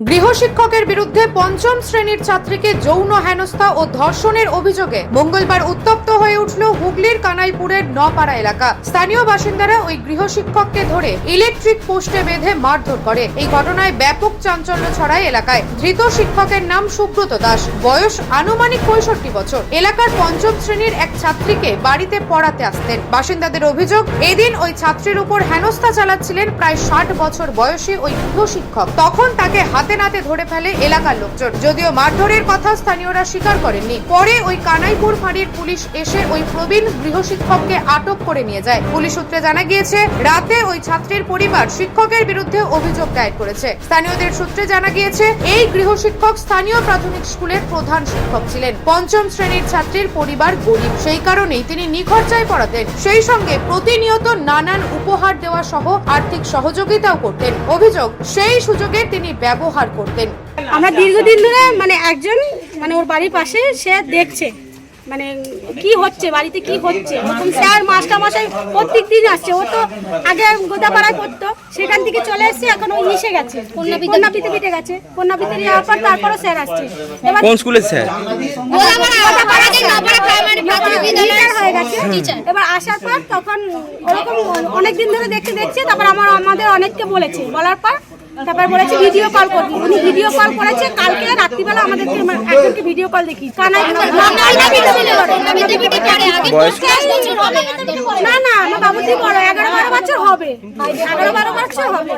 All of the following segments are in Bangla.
গৃহশিক্ষকের বিরুদ্ধে পঞ্চম শ্রেণির ছাত্রীকে যৌন হেনস্থা ও ধর্ষণের অভিযোগে মঙ্গলবার উত্তপ্ত হয়ে উঠল হুগলির কানাইপুরের নপাড়া এলাকা। স্থানীয় বাসিন্দারা ওই গৃহশিক্ষককে ধরে ইলেকট্রিক পোস্টে বেঁধে মারধর করে। এই ঘটনায় ব্যাপক চাঞ্চল্য ছড়ায় এলাকায়। ধৃত শিক্ষকের নাম সুব্রত দাস। বয়স আনুমানিক পঁয়ষট্টি বছর। এলাকার পঞ্চম শ্রেণির এক ছাত্রীকে বাড়িতে পড়াতে আসতেন। বাসিন্দাদের অভিযোগ, এদিন ওই ছাত্রীর উপর হেনস্থা চালাচ্ছিলেন প্রায় ষাট বছর বয়সী ওই গৃহশিক্ষক। তখন তাকে হাতে নাতে ধরে ফেলে এলাকার লোকজন। যদিও মারধরের কথা স্থানীয়রা স্বীকার করেননি। পরে ওই কানাইপুর ফাঁড়ির পুলিশ এসে ওই প্রবীণ গৃহশিক্ষককে আটক করে নিয়ে যায়। পুলিশ সূত্রে জানা গিয়েছে, রাতে ওই ছাত্রীর পরিবার শিক্ষকের বিরুদ্ধে অভিযোগ দায়ের করেছে। স্থানীয়দের সূত্রে জানা গিয়েছে, এই গৃহশিক্ষক স্থানীয় প্রাথমিক স্কুলের প্রধান শিক্ষক ছিলেন। পঞ্চম শ্রেণির ছাত্রীর পরিবার গরিব। সেই কারণেই তিনি নিখরচায় পড়াতেন। সেই সঙ্গে প্রতিনিয়ত নানান উপহার দেওয়া সহ আর্থিক সহযোগিতাও করতেন। অভিযোগ, সেই সুযোগে তিনি ব্যবহার করতেন আমরা দীর্ঘদিন ধরে মানে একজন মানে ওর বাড়ির পাশে সে দেখছে মানে কি হচ্ছে বাড়িতে কি হচ্ছে। প্রথম স্যার মাস্টার মশাই প্রত্যেক দিন আসছে। ও তো আগে গোদাপাড়ায় পড়তো সেখান থেকে চলে এসছে এখন ওই মিশে গেছে। কন্যা পিতে গেছে। কন্যা পিতে যাওয়ার পর তারপরও স্যার আসছে। এবার কোন স্কুলের স্যার? হয়ে এবার আসার পর তখন ওরকম অনেক দিন ধরে দেখতে দেখছে তারপর আমার আমাদের অনেককে বলেছে। বলার পর তারপর বলেছে ভিডিও কল করবি উনি ভিডিও কল করেছে কালকে রাত্রিবেলা আমাদেরকে একজনকে ভিডিও কল দেখি কানাই না না আমার বাবুটি বড় এগারো বারো বছর হবে। এগারো বারো বছর হবে।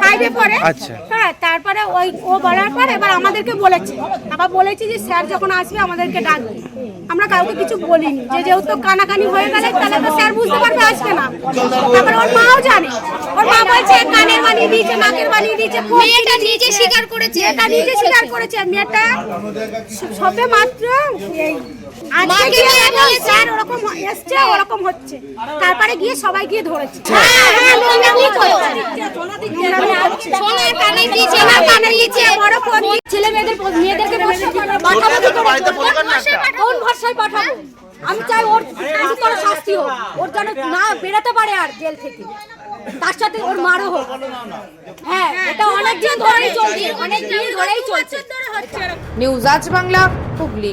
ফাইভে পড়ে। আচ্ছা। হ্যাঁ তারপরে ওই ও বলার পর এবার আমাদেরকে বলেছে। আবার বলেছে যে স্যার যখন আসবে আমাদেরকে ডাকবে। আমরা কাউকে কিছু বলিনি। যে যেহেতু কানাকানি হয়ে গেলে তাহলে তো স্যার বুঝতে পারবে আসবে না। তারপরে ওর মাও জানে। ওর মা বলছে কানের বানিয়ে দিয়েছে নাকের বানিয়ে দিয়েছে মেয়েটা নিজে স্বীকার করেছে। মেয়েটা নিজে স্বীকার করেছে। মেয়েটা সবে মাত্র এই আজকে গিয়ে স্যার ওরকম এসছে ওরকম হচ্ছে তারপরে গিয়ে সবাই গিয়ে ধরেছে হ্যাঁ হ্যাঁ ছেলে মেয়েদের মেয়েদেরকে কোন ভাষায় পাঠাবো আমি চাই ওর গুরুতর শাস্তি হোক ওর যেন না বেরোতে পারে আর জেল থেকে তার সাথে ওর মারও হোক হ্যাঁ এটা অনেক দিন ধরেই চলছে অনেক দিন ধরেই চলছে নিউজ আজ বাংলা হুগলি